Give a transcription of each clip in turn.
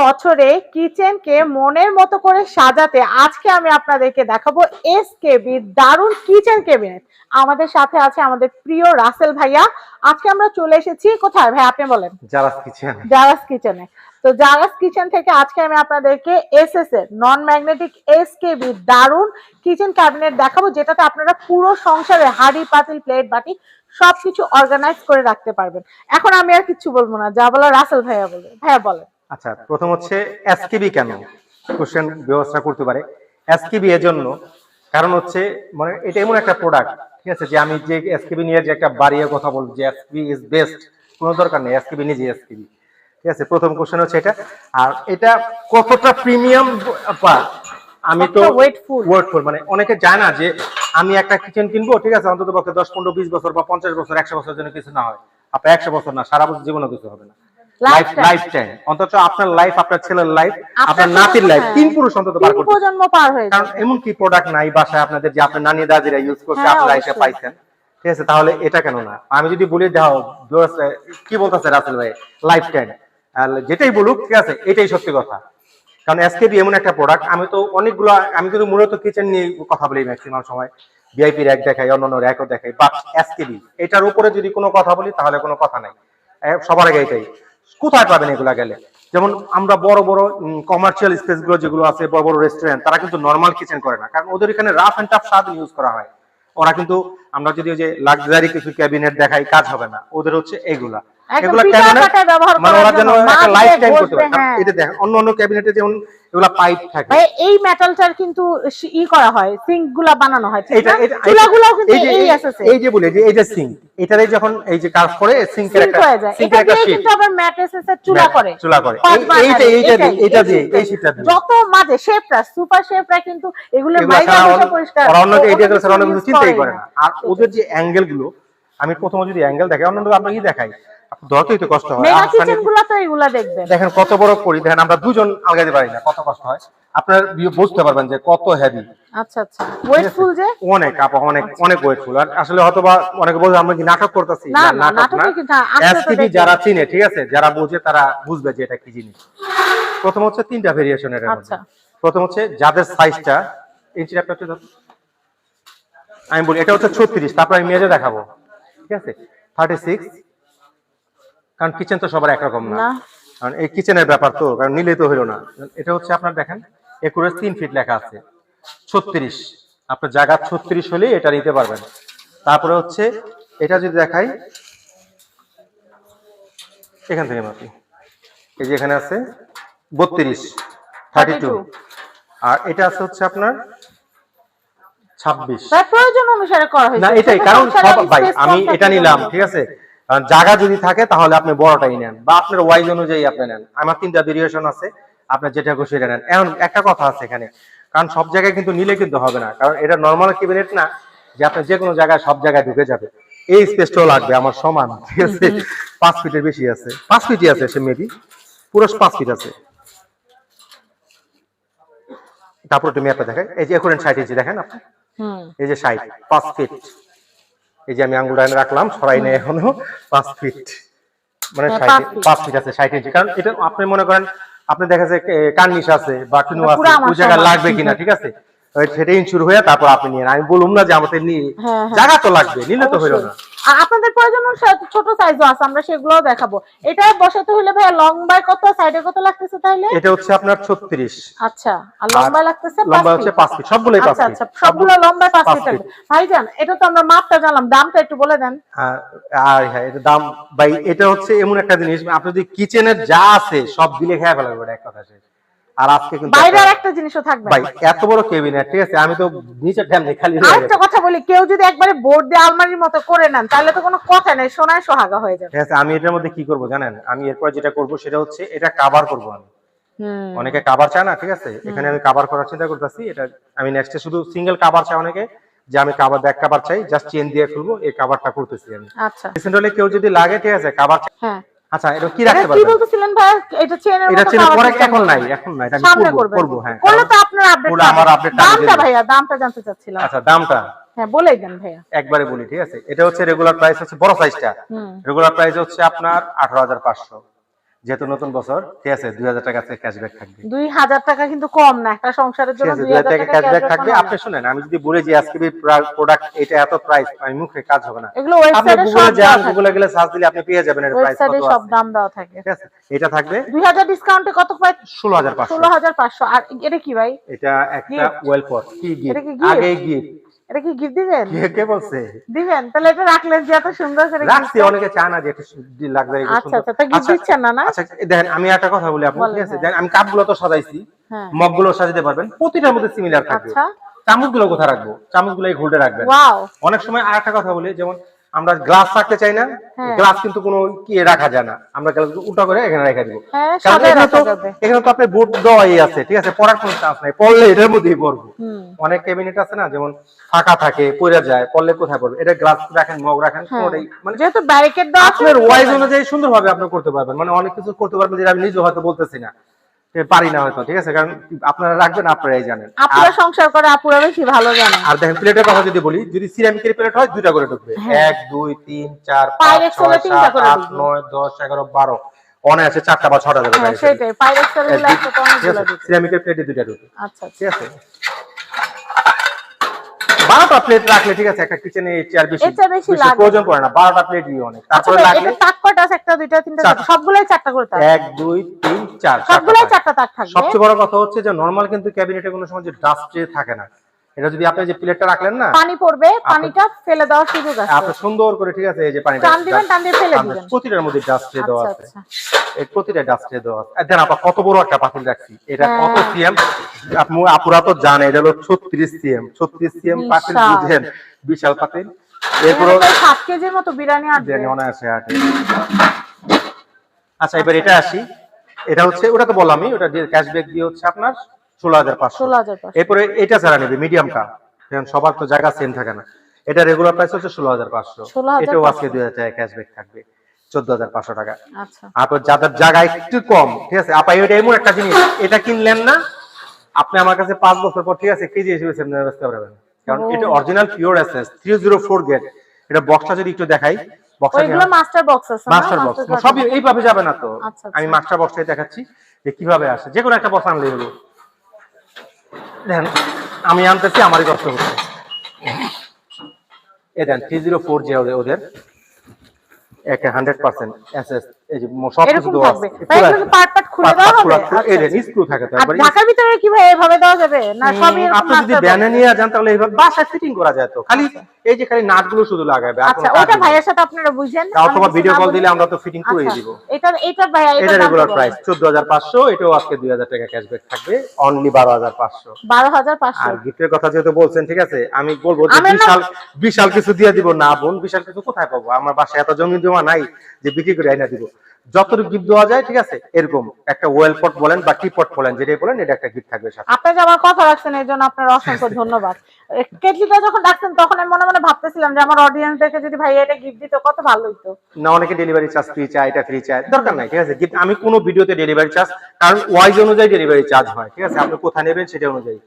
বছরে কিচেনকে মনের মতো করে সাজাতে আজকে আমি আপনাদেরকে দেখাবো এসকেবি দারুণ কিচেন ক্যাবিনেট। আমাদের সাথে আছে আমাদের প্রিয় রাসেল ভাইয়া। আজকে আমরা চলে এসেছি কোথায় ভাই আপনি বলেন। যারা কিচেন। জারাস কিচেনে। তো জারাস কিচেন থেকে আজকে আমি আপনাদেরকে এসএস এর নন ম্যাগনেটিক এসকেবি দারুণ কিচেন ক্যাবিনেট দেখাবো যেটাতে আপনারা পুরো সংসারে হাড়ি পাতিল প্লেট বাটি সবকিছু অর্গানাইজ করে রাখতে পারবেন। এখন আমি আর কিছু বলব না যা বলার রাসেল ভাইয়া বলে ভাইয়া বলেন। আচ্ছা প্রথম হচ্ছে এসকেবি কেন? কোশ্চেন ব্যবস্থা করতে পারে। এসকেবি এর জন্য কারণ হচ্ছে মানে এটা এমন একটা প্রোডাক্ট ঠিক আছে যে আমি যে এসকেবি নিয়ে যে একটা বাড়িয়ে কথা বলব যে এসকেবি ইজ বেস্ট কোনো দরকার নেই এসকেবি নিজে এসকেবি ঠিক আছে? প্রথম কোশ্চেন হচ্ছে এটা। আর এটা কতটা প্রিমিয়াম আমি তো weightful। ওয়েটফুল মানে অনেকে জানে না যে আমি একটা কিচেন কিনবো ঠিক আছে অন্তত পক্ষে দশ পনেরো বিশ বছর বা পঞ্চাশ বছর একশো বছরের জন্য কিছু না হয়। আপনার একশো বছর না সারা বছর জীবনে কিছু হবে না। লাইফ লাইফ টাইম অন্তত আপনার লাইফ আপনার ছেলের লাইফ আপনার নাতির লাইফ হ্যাঁ। তিন পুরুষ অন্তত পার করতে প্রজন্ম পার হয়ে কারণ এমন কি প্রোডাক্ট নাই বাসায় আপনাদের যে আপনার নানি দাদিরা ইউজ করছে হ্যাঁ, আপনারা এসে পাইছেন। ঠিক আছে তাহলে এটা কেন না? আমি যদি বলি দাও কি বলতেছে রাসেল ভাই? লাইফ টাইম যেটাই বলুক ঠিক আছে এটাই সত্যি কথা। কারণ এসকেবি এমন একটা প্রোডাক্ট আমি তো অনেকগুলো আমি কিন্তু মূলত কিচেন নিয়ে কথা বলি ম্যাক্সিমাম সময়। ভিআইপি র্যাক দেখাই অন্যান্য র্যাকও দেখাই বাট এসকেবি এটার উপরে যদি কোনো কথা বলি তাহলে কোনো কথা নাই। সবার আগে এটাই। কোথায় পাবেন এগুলা গেলে? যেমন আমরা বড় বড় কমার্শিয়াল স্পেসগুলো যেগুলো আছে, বড় বড় রেস্টুরেন্ট তারা কিন্তু নর্মাল কিচেন করে না। কারণ ওদের এখানে রাফ অ্যান্ড টাফ স্বাদ ইউজ করা হয়। ওরা কিন্তু, আমরা যদি ওই যে লাক্সারি কিছু ক্যাবিনেট দেখাই, কাজ হবে না। ওদের হচ্ছে এগুলা। এগুলা ব্যবহার মানে করার ওরা যেন জন্য, একটা লাইফ টাইম করতে পারে। হ্যাঁ। এটা দেখেন অন্য অন্য ক্যাবিনেটে যেমন এগুলা পাইপ থাকে। এই মেটালটার কিন্তু ই করা হয় সিঙ্কগুলা বানানো হয় ঠিক এটা কিন্তু এই যে- এই এই- এসএস এই যে বলে যে এই সিঙ্ক এটারে যখন এই যে কাজ করে সিঙ্কের সিঙ্ক একটা যায়। এটা সিঙ্কের একটা শীট কিন্তু আবার ম্যাট চুলা করে। চুলা করে। এইটা এইটা দিয়ে এটা এই দিয়ে এই শীটটাই। শীটটা দিয়ে। যত মাঝে শেফরা সুপার শেফরা কিন্তু এগুলো বাইরে পরিষ্কার ওরা অন্য কিছু চিন্তাই করে না। আর ওদের যে অ্যাঙ্গেলগুলো আমি প্রথমে যদি অ্যাঙ্গেল দেখাই অন্য আমরা কি দেখাই। ধরতেই তো কষ্ট হয়। মেগা কিচেনগুলো তো এগুলা দেখবেন। দেখেন কত বড় করি। দেখেন আমরা দুজন আলগাতে পারি না কত কষ্ট হয়। আপনার বুঝতে পারবেন যে কত হেভি আচ্ছা আচ্ছা। ওয়েটফুল যে? অনেক আপা অনেক অনেক ওয়েটফুল আর আসলে হয়তো অনেকে বলছে আমরা কি নাটক করতেছি? না, না, না, এসটিভি যারা চিনে ঠিক আছে যারা বুঝে তারা বুঝবে যে এটা কি জিনিস। প্রথম হচ্ছে তিনটা ভেরিয়েশন এর আচ্ছা। প্রথম হচ্ছে যাদের সাইজটা ইঞ্চি আমি বলি এটা হচ্ছে ছত্রিশ তারপর আমি মেজে দেখাবো। ঠিক আছে? থার্টি সিক্স কারণ কিচেন তো সবার একরকম না। কারণ এই কিচেনের ব্যাপার তো কারণ নিলে তো হইল না। এটা হচ্ছে আপনার দেখেন একুরেস তিন ফিট লেখা আছে। ছত্রিশ। আপনার জায়গা ছত্রিশ হলেই এটা নিতে পারবেন। তারপরে হচ্ছে এটা যদি দেখাই এখান থেকে মাপি। এই যে এখানে আছে বত্রিশ থার্টি টু 32 আর এটা আছে হচ্ছে আপনার ছাব্বিশ। প্রয়োজন অনুসারে করা হয়েছে। না এটাই কারণ ভাই আমি এটা নিলাম ঠিক আছে? কারণ জায়গা যদি থাকে তাহলে আপনি বড়টাই নেন বা আপনার ওয়াইজ অনুযায়ী আপনি নেন। আমার তিনটা ভেরিয়েশন আছে আপনার যেটা খুশি নেন। এখন একটা কথা আছে এখানে কারণ সব জায়গায় কিন্তু নিলে কিন্তু হবে না কারণ এটা নর্মাল ক্যাবিনেট না যে আপনি যে কোনো জায়গায় সব জায়গায় ঢুকে যাবে। এই স্পেসটাও লাগবে আমার সমান ঠিক আছে? পাঁচ ফিটের বেশি আছে। পাঁচ ফিটই আছে সে মেবি পুরো পাঁচ ফিট আছে। তারপর তুমি একটা দেখেন এই যে এখন ষাট ইঞ্চি দেখেন আপনি। এই যে ষাট পাঁচ ফিট। এই যে আমি আঙ্গুলটা রাখলাম সরাই নেই এখনও পাঁচ ফিট। মানে হ্যাঁ, পাঁচ ফিট। আছে ষাট ইঞ্চি। কারণ এটা আপনি মনে করেন আপনি দেখা যায় কার্নিশ আছে বা কোনো আছে ওই জায়গায় লাগবে কিনা ঠিক আছে? সেটা ইনসুর হয়ে তারপর আপনি নিয়ে আমি বলুম না যে আমাদের নিয়ে হ্যাঁ, হ্যাঁ। জায়গা তো লাগবে নিলে তো হইল না। আপনাদের প্রয়োজন ছোট সাইজও আছে আমরা দেখাবো। এটা বসাতে হলে ভাই লং বাই কত সাইডে কত লাগতেছে তাহলে? এটা হচ্ছে আপনার ছত্রিশ। আচ্ছা আর লম্বা লাগতেছে লম্বা হচ্ছে পাঁচ ফিট সবগুলোই পাঁচ আচ্ছা ফিট আচ্ছা সবগুলো লম্বায় পাঁচ পাঁচ ফিট feet। লাগবে ভাইজান এটা তো আমরা মাপটা জানলাম দামটা একটু বলে দেন। আর হ্যাঁ এটা দাম ভাই এটা হচ্ছে এমন একটা জিনিস আপনি যদি কিচেনের যা আছে সব দিলে খেয়ে ওটা এক কথা শেষ। আর আজকে কিন্তু বাইরে একটা- জিনিসও থাকবে ভাই এত বড় কেবিনেট ঠিক আছে? আমি তো নিচে ফ্যামিলি খালি আরেকটা কথা বলি কেউ যদি একবারে বোর্ড দিয়ে আলমারির মতো করে নেন তাহলে তো কোনো কথা নেই সোনায় সোহাগা হয়ে যাবে। ঠিক আছে আমি এটার মধ্যে কি করব জানেন? আমি এরপর যেটা করব সেটা হচ্ছে এটা কাভার করব আমি। অনেকে কাভার চায় না ঠিক আছে? এখানে আমি কাভার করার চিন্তা করতেছি এটা আমি নেক্সটে শুধু সিঙ্গেল কাভার চাই অনেকে যে আমি কাভার ব্যাক কাভার চাই জাস্ট চেন দিয়ে খুলবো এই কাভারটা করতেছি আমি। আচ্ছা। কেউ যদি লাগে ঠিক আছে কাভার হ্যাঁ। আচ্ছা এটা কি রাখতে পারবেন? কি বলতেছিলেন ভাই? এটা চেনের এটা পরে এখন নাই এখন নাই এটা আমি করব করব হ্যাঁ করলে তো আপনার আপডেট করলে আমার আপডেট দামটা ভাইয়া দামটা জানতে চাচ্ছিলাম। আচ্ছা দামটা? হ্যাঁ বলেই দেন ভাইয়া। একবারে বলি ঠিক আছে? এটা হচ্ছে রেগুলার প্রাইস হচ্ছে বড় সাইজটা রেগুলার প্রাইস হচ্ছে আপনার আঠারো হাজার পাঁচশো। যেহেতু নতুন বছর ঠিক আছে দুই হাজার টাকা ক্যাশব্যাক থাকবে। দুই হাজার টাকা কিন্তু কম না একটা সংসারের জন্য দুই হাজার টাকা ক্যাশব্যাক থাকবে। আপনি শুনেন আমি যদি বলে যে আজকে প্রোডাক্ট এটা এত প্রাইস আমি মুখে কাজ হবে না। এগুলো ওয়েবসাইটে গুগলে সব যান গুগলে গেলে সার্চ দিলে আপনি পেয়ে যাবেন এর প্রাইস কত ওয়েবসাইটে সব দাম দেওয়া থাকে। ঠিক আছে এটা থাকবে দুই হাজার ডিসকাউন্টে কত পাই ষোলো হাজার পাঁচশো। ষোলো হাজার পাঁচশো। আর এটা কি ভাই? এটা একটা। ওয়েল পট কি গিফট আগে গিফট এটা কি গিফট দিবেন? কে কে বলছে? দিবেন? তাহলে এটা রাখলেন যে এত সুন্দর করে রাখছি অনেকে চায় না যে একটু লাক্সারি আচ্ছা আচ্ছা তা গিফট দিচ্ছেন না না? আচ্ছা দেখেন আমি একটা কথা বলি আপু ঠিক আছে? হ্যাঁ। দেখেন আমি কাপগুলো তো সাজাইছি হ্যাঁ। মগগুলো সাজাতে পারবেন প্রতিটার মধ্যে সিমিলার থাকবে। আচ্ছা। চামচগুলো কোথায় রাখব? চামচগুলো এই হোল্ডে রাখবেন। ওয়াও অনেক সময় আর একটা কথা বলি যেমন আমরা গ্লাস রাখতে চাই না হ্যাঁ। গ্লাস কিন্তু কোনো কি রাখা যায় না। আমরা গ্লাস উল্টা করে এখানে রেখে দিব। হ্যাঁ কারণ এখানে তো এখানে তো আপনার বোর্ড দেওয়াই আছে ঠিক আছে? পড়ার কোনো চান্স নাই পড়লে এটার মধ্যেই পড়ব। অনেক ক্যাবিনেট আছে না যেমন ফাঁকা থাকে পড়ে যায় পড়লে কোথায় পড়বে? এটা গ্লাস রাখেন মগ রাখেন হ্যাঁ। কোনোটাই মানে যেহেতু ব্যারিকেড দেওয়া আপনার ওয়াইজ অনুযায়ী সুন্দরভাবে আপনি করতে পারবেন। মানে অনেক কিছু করতে পারবেন যেটা আমি নিজে হয়তো বলতেছি না। পারি না হয়তো ঠিক আছে? কারণ আপনারা রাখবেন আপনারাই জানেন। আপনারা সংসার করে আপুরা বেশি ভালো জানেন। আর দেখেন প্লেটের কথা যদি বলি যদি সিরামিকের প্লেট হয় দুইটা করে ঢুকবে। এক দুই তিন চার পাঁচ ছয় সাত আট নয় দশ এগারো বারো। অনায়াসে চারটা বা ছটা হ্যাঁ দিতে সিরামিকের প্লেটে দুইটা ঢুকবে। আচ্ছা আচ্ছা। ঠিক আছে? বারোটা প্লেট রাখলে ঠিক আছে? একটা কিচেনে চেয়ার বেশি। বেশি প্রয়োজন পড়ে না। বারোটা প্লেট দিয়ে অনেক। আচ্ছা তারপরে ভাই, লাগলে এটা তাক কয়টা আছে? একটা দুইটা তিনটা সবগুলাই চারটা করে থাকে এক দুই তিন চার। সবগুলাই চারটা চারটা তাক থাকবে? সবচেয়ে বড় কথা হচ্ছে যে নরমাল কিন্তু ক্যাবিনেটে কোনো সময় যে ডাস্ট থাকে না। এটা যদি আপনি যে প্লেটটা রাখলেন না পানি পড়বে পানিটা ফেলে দেওয়ার সুযোগ আছে। আপনি সুন্দর করে ঠিক আছে এই যে পানিটা টান দিবেন টান দিয়ে ফেলে দিবেন। প্রতিটার মধ্যে ডাস্ট দেওয়া আচ্ছা আছে। আচ্ছা। এই প্রতিটা ডাস্টে দেওয়া আছে। আর দেন আপা কত বড় একটা পাতিল রাখছি এটা কত হ্যাঁ। সিএম আপনি আপুরা তো জানে এটা হলো ছত্রিশ সিএম ছত্রিশ সিএম পাতিল বিশাল। বুঝেন বিশাল পাতিল। এরপর এখানে প্রায় কেজির মতো বিরিয়ানি আসবে। দেন অনায়াসে আটে আচ্ছা এবার এটা আসি। এটা হচ্ছে ওটা তো বললামই ওটা দিয়ে ক্যাশব্যাক দিয়ে হচ্ছে আপনার ষোলো হাজার পাঁচশো। এরপরে এটা ছাড়া নেবে মিডিয়ামটা। সবার তো জায়গা সেম থাকে না। এটা রেগুলার প্রাইস হচ্ছে ষোলো হাজার পাঁচশো। এটাও আজকে দুই হাজার টাকা ক্যাশব্যাক থাকবে চোদ্দ হাজার পাঁচশো টাকা। আচ্ছা। তারপর যাদের জায়গা একটু কম ঠিক আছে? আপা এটা এমন একটা জিনিস এটা কিনলেন না আপনি আমার কাছে পাঁচ বছর পর ঠিক আছে কেজি হিসেবে বেচতে পারবেন কারণ এটা original pure essence three zero four gate এটা বক্সটা যদি একটু দেখাই মাস্টার বক্স আছে মাস্টার বক্স সবই এইভাবে যাবে না তো। আচ্ছা, আচ্ছা। আমি মাস্টার বক্সটাই দেখাচ্ছি যে কীভাবে আসে। যে কোনো একটা বক্স আনলেই হলো। দেখেন, আমি আনতেছি, আমারই কষ্ট হচ্ছে। এ দেন থ্রি জিরো ফোর যে ওদের একে হান্ড্রেড পার্সেন্ট এসএস এই যে সব কিছু দেওয়া আছে। ভাই পার্ট পার্ট খুলে দেওয়া হবে? খোলা- খোলা- এই স্ক্রু থাকে তো আর ঢাকার ভিতরে কি ভাই এভাবে দেওয়া যাবে? না সবই এরকম আপনি যদি ব্যানে নিয়ে যান তাহলে এইভাবে বাসায় ফিটিং করা যায় তো। খালি এই যে খালি নাটগুলো শুধু লাগাবে আচ্ছা ওটা ভাইয়ের সাথে আপনারা বুঝেন তাও আমি ভিডিও কল দিলে আমরা তো ফিটিং করে দিব। এটা এটা ভাইয়া এটা এটা রেগুলার প্রাইস চোদ্দ হাজার পাঁচশো এটাও আজকে দুই হাজার টাকা ক্যাশব্যাক থাকবে অনলি বারো হাজার পাঁচশো। বারো হাজার পাঁচশো। আর গিফটের কথা যেহেতু বলছেন ঠিক আছে আমি বলব যে বিশাল বিশাল কিছু দিয়ে দিব। না বোন বিশাল কিছু কোথায় পাবো? আমার বাসায় এত জমি জমা নাই যে বিক্রি করে আইনা দিব। যতটুকু গিফট দেওয়া যায় ঠিক আছে? এরকম একটা ওয়েল পট বলেন বা টি পট বলেন যেটাই বলেন এটা একটা গিফট থাকবে সাথে। আপনি যে আমার কথা রাখছেন এর জন্য আপনার অসংখ্য ধন্যবাদ। কেটলিটা যখন ডাকতেন তখন আমি মনে মনে ভাবতেছিলাম যে আমার অডিয়েন্স দেখে যদি ভাই এটা গিফট দিত কত ভালো হইতো। না অনেকে ডেলিভারি চার্জ ফ্রি চায় এটা ফ্রি চায় দরকার নাই ঠিক আছে? গিফট আমি কোনো ভিডিওতে ডেলিভারি চার্জ কারণ ওয়াইজ অনুযায়ী ডেলিভারি চার্জ হয় ঠিক আছে? আপনি কোথায় নেবেন সেটা অনুযায়ী।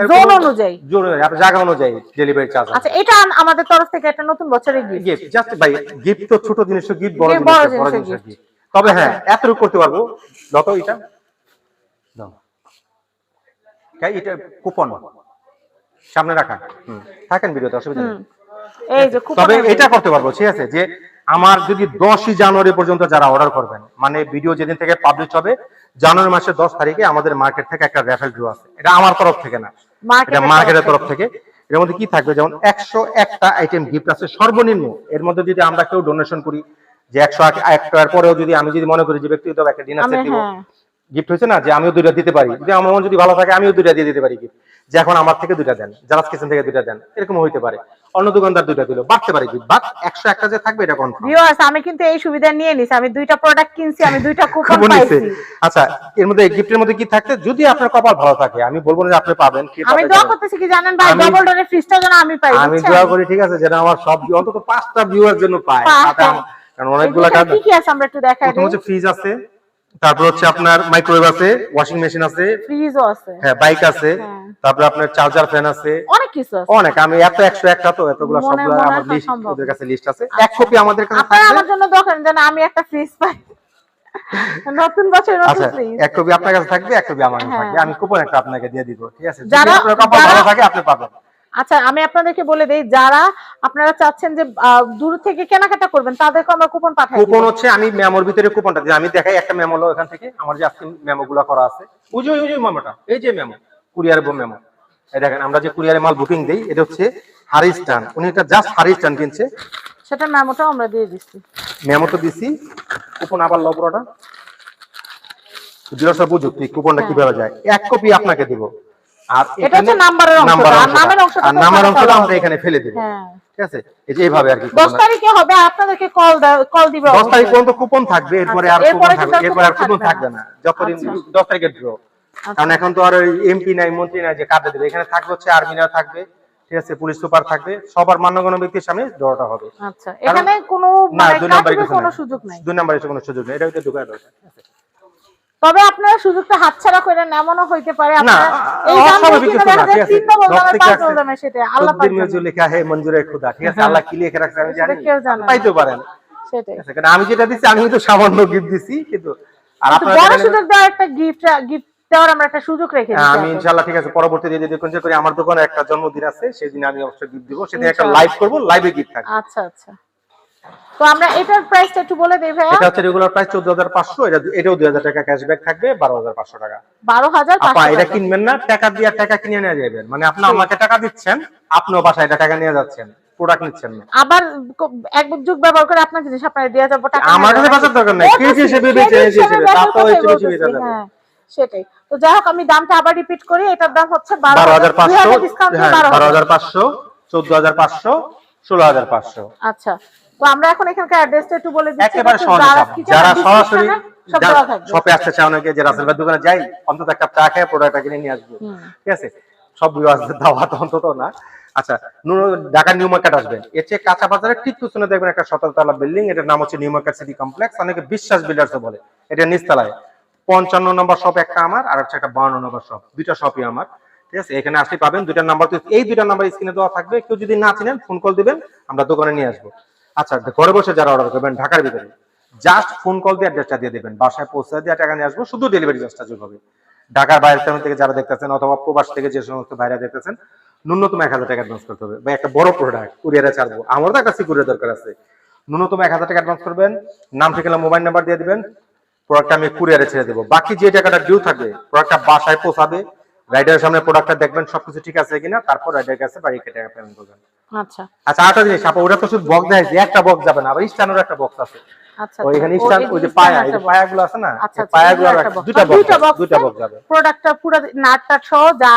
জোন অনুযায়ী। জোন অনুযায়ী জায়গা অনুযায়ী ডেলিভারি চার্জ আচ্ছা এটা আমাদের তরফ থেকে একটা নতুন বছরের গিফট গিফট জাস্ট ভাই গিফট তো ছোট জিনিস গিফট বড় জিনিস বড় gift। তবে হ্যাঁ এতটুকু করতে পারব। যত এটা। দাও। এটা কুপন সামনে রাখা। থাকেন ভিডিওতে অসুবিধা নেই। এই যে খুব তবে এটা করতে পারব ঠিক আছে? যে আমার যদি দশই জানুয়ারি পর্যন্ত যারা অর্ডার করবেন মানে ভিডিও যেদিন থেকে পাবলিশ হবে জানুয়ারি মাসের দশ তারিখে আমাদের মার্কেট থেকে একটা র্যাফেল ড্র আছে। এটা আমার তরফ থেকে না। এটা মার্কেটের তরফ থেকে। এর মধ্যে কি থাকবে? যেমন একশো একটা আইটেম গিফট আছে সর্বনিম্ন। এর মধ্যে যদি আমরা কেউ ডোনেশন করি যে একশো একটার পরেও যদি আমি যদি মনে করি যে ব্যক্তিগত একটা ডিনার সেট দিব গিফট হয়েছে না যে আমিও দুইটা দিতে পারি। যদি আমার মন যদি ভালো থাকে আমিও দুইটা দিয়ে দিতে পারি গিফট যে এখন আমার থেকে দুইটা দেন জালাস কিচেন থেকে দুইটা দেন এরকম হইতে পারে। অন্য দোকানদার দুইটা দিল বাড়তে পারে বাট একশো একটা যে থাকবে এটা কনফার্ম ভিউয়ার্স আমি কিন্তু এই সুবিধা নিয়ে নিছি আমি দুইটা প্রোডাক্ট কিনছি আমি দুইটা কুপন পাইছি। আচ্ছা এর মধ্যে গিফটের মধ্যে কি থাকতে? যদি আপনার কপাল ভালো থাকে আমি বলব না যে আপনি পাবেন কি আমি দোয়া করতেছি কি জানেন ভাই ডবল ডোরের ফ্রিজটা যেন আমি পাই আমি দোয়া করি ঠিক আছে যেন আমার সব অন্তত পাঁচটা ভিউয়ার জন্য পায়। কারণ অনেকগুলো কাজ কি কি আছে আমরা একটু দেখাই প্রথম হচ্ছে ফ্রিজ আছে তারপর হচ্ছে আপনার মাইক্রোওয়েভ আছে ওয়াশিং মেশিন আছে ফ্রিজও আছে। হ্যাঁ বাইক আছে হ্যাঁ। তারপর আপনার চার্জার ফ্যান আছে। অনেক কিছু আছে। অনেক আমি এত একশো একটা তো এতগুলো সবগুলো আমার লিস্ট ওদের কাছে লিস্ট আছে। এক কপি আমাদের কাছে আপনারা থাকবে। আমার জন্য দোয়া করেন যেন আমি একটা ফ্রিজ পাই। নতুন বছর আচ্ছা নতুন প্লিজ এক কপি আপনার কাছে থাকবে এক কপি আমার কাছে হ্যাঁ। থাকবে আমি কুপন একটা আপনাকে দিয়ে দিব ঠিক আছে? যদি আপনার কপাল ভালো থাকে আপনি পাবেন। আচ্ছা আমি আপনাদেরকে বলে দেই যারা আপনারা চাচ্ছেন যে দূর থেকে কেনাকাটা করবেন তাদেরকে আমরা কুপন পাঠাই কুপন হচ্ছে আমি মেমোর ভিতরে কুপনটা দিই। আমি দেখাই একটা মেমো হলো এখান থেকে আমার যে আজকে মেমো গুলো করা আছে। ওই যে ওই যে মেমোটা এই যে মেমো কুরিয়ার মেমো। এই দেখেন আমরা যে কুরিয়ারে মাল বুকিং দেই এটা হচ্ছে হারিস্টান উনি এটা জাস্ট হারিস্টান কিনছে। সেটা মেমোটাও আমরা দিয়ে দিচ্ছি। মেমো তো দিছি। কুপন আবার লবড়টা দিলসা বুঝুক তুই কুপনটা কীভাবে যায়। এক কপি আপনাকে দিব। আর। এটা হচ্ছে নাম্বারের অংশটা, আর নামের অংশটা আর নামের অংশটা আমরা এখানে ফেলে দেব। হ্যাঁ। ঠিক আছে? এই যে এইভাবে আর কি দশ তারিখে হবে আপনাদেরকে কল কল দিবে দশ তারিখ পর্যন্ত কুপন থাকবে এরপরে আর কুপন থাকবে এরপরে আর কুপন কুপন থাকবে থাকবে না। না যতদিন। দশ ড্র কারণ এখন তো আর এমপি নাই মন্ত্রী নাই যে কার্ডে দেবে। এখানে থাকবে হচ্ছে আর্মিরা থাকবে ঠিক আছে? পুলিশ সুপার থাকবে। সবার মান্যগণ্য ব্যক্তির সামনে ড্রটা হবে। আচ্ছা। এখানে কোনো না মানে দুই নাম্বারে কোনো সুযোগ নাই। দুই নাম্বারে কোনো সুযোগ নেই। এটা হচ্ছে দেবে তবে আপনারা সুযোগটা হাতছাড়া করে এমনও হইতে পারে আমি যেটা দিচ্ছি আমি তো সামান্য গিফট দিছি কিন্তু একটা গিফট গিফট দেওয়ার একটা সুযোগ হ্যাঁ, আমি ইনশাআল্লাহ ঠিক আছে পরবর্তী আমার দোকানে একটা জন্মদিন আছে সেদিন আমি অবশ্যই গিফট দিব সেদিন একটা লাইভ করব লাইভে গিফট থাকবে। আচ্ছা আচ্ছা। তো আমরা এটার প্রাইসটা একটু বলে দেই ভাইয়া। এটা হচ্ছে রেগুলার প্রাইস চোদ্দ হাজার পাঁচশো এটা এটাও দুই হাজার টাকা ক্যাশব্যাক থাকবে বারো হাজার পাঁচশো টাকা। বারো হাজার এটা কিনবেন না টাকা দিয়ে টাকা কিনে নিয়ে যাবেন মানে আপনি আমাকে টাকা দিচ্ছেন আপনিও বাসায় এটা টাকা নিয়ে যাচ্ছেন প্রোডাক্ট নিচ্ছেন না। আবার এক যুগ ব্যবহার করে আপনার জিনিস আপনার দেওয়া যাবে টাকা আমার কাছে। বাঁচার দরকার নাই। তো কেজি হিসেবে বেচে, হিসেবে হিসেবে, বেচার তারপর একটু বেশি বেচা যাবে। হ্যাঁ, সেটাই। তো যাই হোক আমি দামটা আবার রিপিট করি এটার দাম হচ্ছে বারো হাজার পাঁচশো ডিসকাউন্ট হ্যাঁ বারো হাজার পাঁচশো চোদ্দ হাজার পাঁচশো ষোলো হাজার পাঁচশো। আচ্ছা। তো আমরা এখন এখানকার অ্যাড্রেসটা একটু বলে দিচ্ছি একেবারে সহজে যারা সরাসরি। শপে আসতে চায় অনেকে যে রাসেল ভাই দোকানে যাই অন্তত এক কাপ চা খেয়ে প্রোডাক্টটা কিনে নিয়ে আসব। ঠিক আছে? সব দাওয়াত অন্তত না। আচ্ছা ঢাকার নিউ মার্কেট আসবেন। এর চেয়ে কাঁচা বাজারে ঠিক পিছনে দেখবেন একটা সতেরোতলা বিল্ডিং এটার নাম হচ্ছে নিউ মার্কেট সিটি কমপ্লেক্স। অনেকে বিশ্বাস বিল্ডার্স বলে এটা নিচতলায়। পঞ্চান্ন নম্বর শপ একটা আমার আর হচ্ছে একটা বাউন্ন নম্বর শপ দুইটা শপই আমার। ঠিক আছে? এখানে আসলে পাবেন দুইটা নাম্বার এই দুইটা নাম্বার স্ক্রিনে দেওয়া থাকবে। কেউ যদি না চিনেন ফোন কল দিবেন আমরা দোকানে নিয়ে আসব। আচ্ছা ঘরে বসে যারা অর্ডার করবেন, ঢাকার ভিতরে জাস্ট ফোন কল দিয়ে অ্যাড্রেসটা দিয়ে দেবেন। বাসায় পৌঁছে দিয়ে টাকা নিয়ে আসব, শুধু ডেলিভারি চার্জটা যোগ হবে ঢাকার বাইরে থেকে যারা দেখতেছেন, অথবা প্রবাস থেকে যে সমস্ত বাইরে দেখতেছেন, ন্যূনতম এক হাজার টাকা অ্যাডভান্স করতে হবে। বা একটা বড় প্রোডাক্ট কুরিয়ারে ছাড়বো। আমারও তো একটা সিকিউরিটি দরকার আছে। ন্যূনতম এক হাজার টাকা অ্যাডভান্স করবেন, নাম, ঠিকানা মোবাইল নাম্বার দিয়ে দিবেন প্রোডাক্টটা আমি কুরিয়ারে ছেড়ে দেবো। বাকি যে টাকাটা ডিউ থাকবে প্রোডাক্টটা বাসায় পৌঁছাবে রাইডারের সামনে প্রোডাক্টটা দেখবেন সবকিছু ঠিক আছে কিনা তারপর রাইডার কাছে বাড়ি কেটে পেমেন্ট করবেন। আচ্ছা। আচ্ছা আরেকটা জিনিস আপা ওটা তো শুধু বক্স দেয় যে একটা বক্স যাবে না আবার স্ট্যান্ডার্ড একটা বক্স আছে। আচ্ছা ওই স্ট্যান্ড যে পায়া এই যে। পায়াগুলো আছে না আচ্ছা আচ্ছা, পায়াগুলো আর বক্স এ বক্স যাবে। প্রোডাক্টটা পুরো নাট টাট সহ যা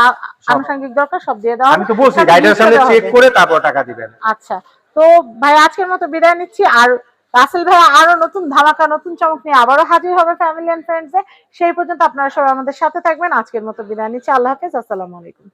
আনুষঙ্গিক দরকার সব দিয়ে দাও আমি তো বলছি রাইডারের সামনে চেক করে তারপর টাকা দিবেন। আচ্ছা তো ভাই আজকের মতো বিদায় নিচ্ছি আর রাসেল ভাই আরও নতুন ধামাকা, নতুন চমক নিয়ে আবারও হাজির হবে ফ্যামিলি অ্যান্ড ফ্রেন্ডসে সেই পর্যন্ত আপনারা সবাই আমাদের সাথে থাকবেন। আজকের মতো বিদায় নিচ্ছি। আল্লাহ হাফেজ। আসসালামু আলাইকুম।